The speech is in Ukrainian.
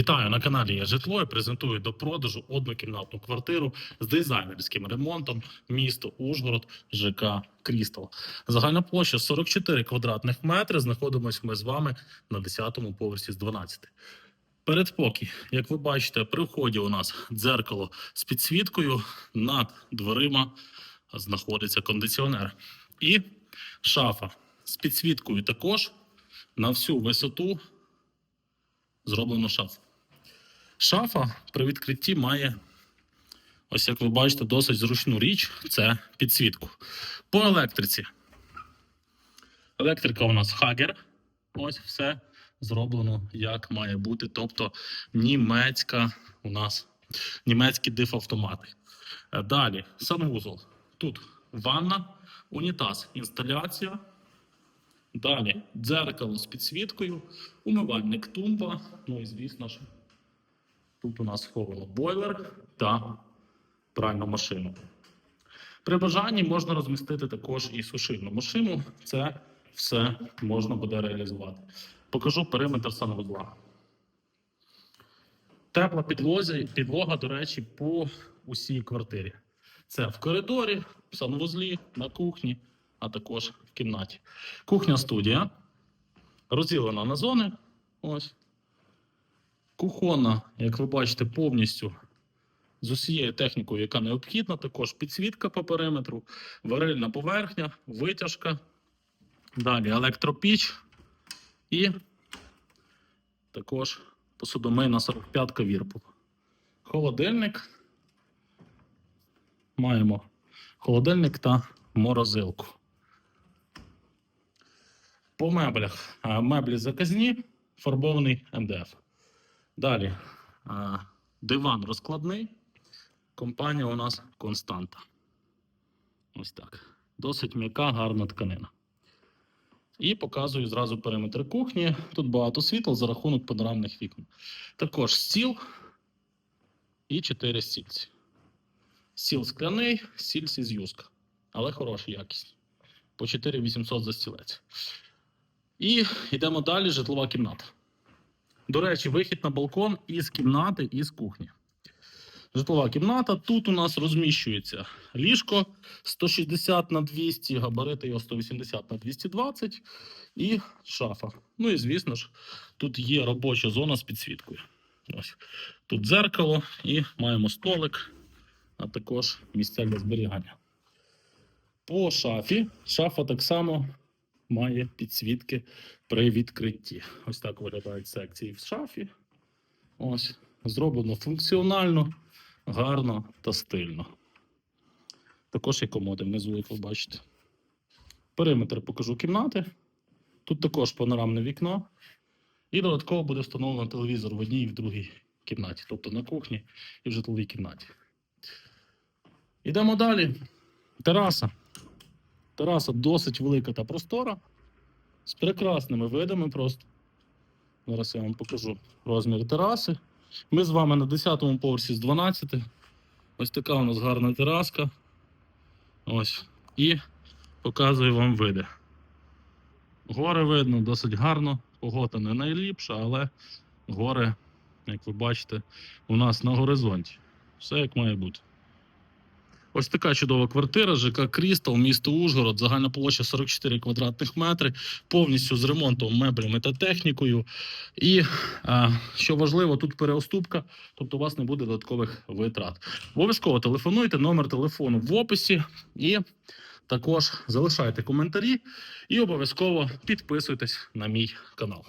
Вітаю на каналі Я Житло і презентую до продажу однокімнатну квартиру з дизайнерським ремонтом місто Ужгород ЖК Крістал. Загальна площа 44 квадратних метри. Знаходимось ми з вами на 10-му поверсі з 12. Передпокій, як ви бачите, при вході у нас дзеркало з підсвіткою. Над дверима знаходиться кондиціонер. І шафа з підсвіткою також на всю висоту зроблено шафу. Шафа при відкритті має, ось як ви бачите, досить зручну річ це підсвітку. По електриці. Електрика у нас Хагер. Ось все зроблено як має бути. Тобто німецька у нас німецькі дифавтомати. Е, Далі санвузол. Тут ванна, унітаз, інсталяція. Далі дзеркало з підсвіткою, умивальник тумба. Ну і звісно ж, тут у нас сховано бойлер та пральну машину. При бажанні можна розмістити також і сушильну машину. Це все можна буде реалізувати. Покажу периметр санвузла. Тепла підлоза, підлога, до речі, по усій квартирі. Це в коридорі, в санвузлі, на кухні, а також в кімнаті. Кухня студія. Розділена на зони. Ось. Кухонна, як ви бачите, повністю з усією технікою, яка необхідна. Також підсвітка по периметру, варильна поверхня, витяжка. Далі електропіч і також посудомийна 45 ка вірпул. Холодильник. Маємо холодильник та морозилку. По меблях. Меблі заказні, фарбований МДФ. Далі. Диван розкладний. Компанія у нас Константа. Ось так. Досить м'яка, гарна тканина. І показую зразу периметр кухні. Тут багато світла за рахунок панорамних вікон. Також стіл і 4 стільці. Стіл скляний, стільці з юзка. Але хороша якість. По 4800 за стілець. І йдемо далі. Житлова кімната. До речі, вихід на балкон із кімнати, і з кухні. Житлова кімната. Тут у нас розміщується ліжко 160 на 200, габарити його 180 на 220 і шафа. Ну і звісно ж, тут є робоча зона з підсвіткою. Ось тут дзеркало і маємо столик, а також місця для зберігання. По шафі. Шафа так само має підсвітки при відкритті. Ось так виглядають секції в шафі. Ось. Зроблено функціонально, гарно та стильно. Також є комоди внизу, як ви бачите. Периметр покажу кімнати. Тут також панорамне вікно. І додатково буде встановлено телевізор в одній і в другій кімнаті, тобто на кухні і в житловій кімнаті. Йдемо далі. Тераса. Тераса досить велика та простора. З прекрасними видами просто. Зараз я вам покажу розмір тераси. Ми з вами на 10-му поверсі з 12. Ось така у нас гарна тераска. Ось. І показую вам види. Гори видно досить гарно. Погода не найліпша, але гори, як ви бачите, у нас на горизонті. Все як має бути. Ось така чудова квартира, ЖК Крістал, місто Ужгород, загальна площа 44 квадратних метри, повністю з ремонтом, меблями та технікою. І що важливо, тут переоступка, тобто у вас не буде додаткових витрат. Обов'язково телефонуйте, номер телефону в описі і також залишайте коментарі і обов'язково підписуйтесь на мій канал.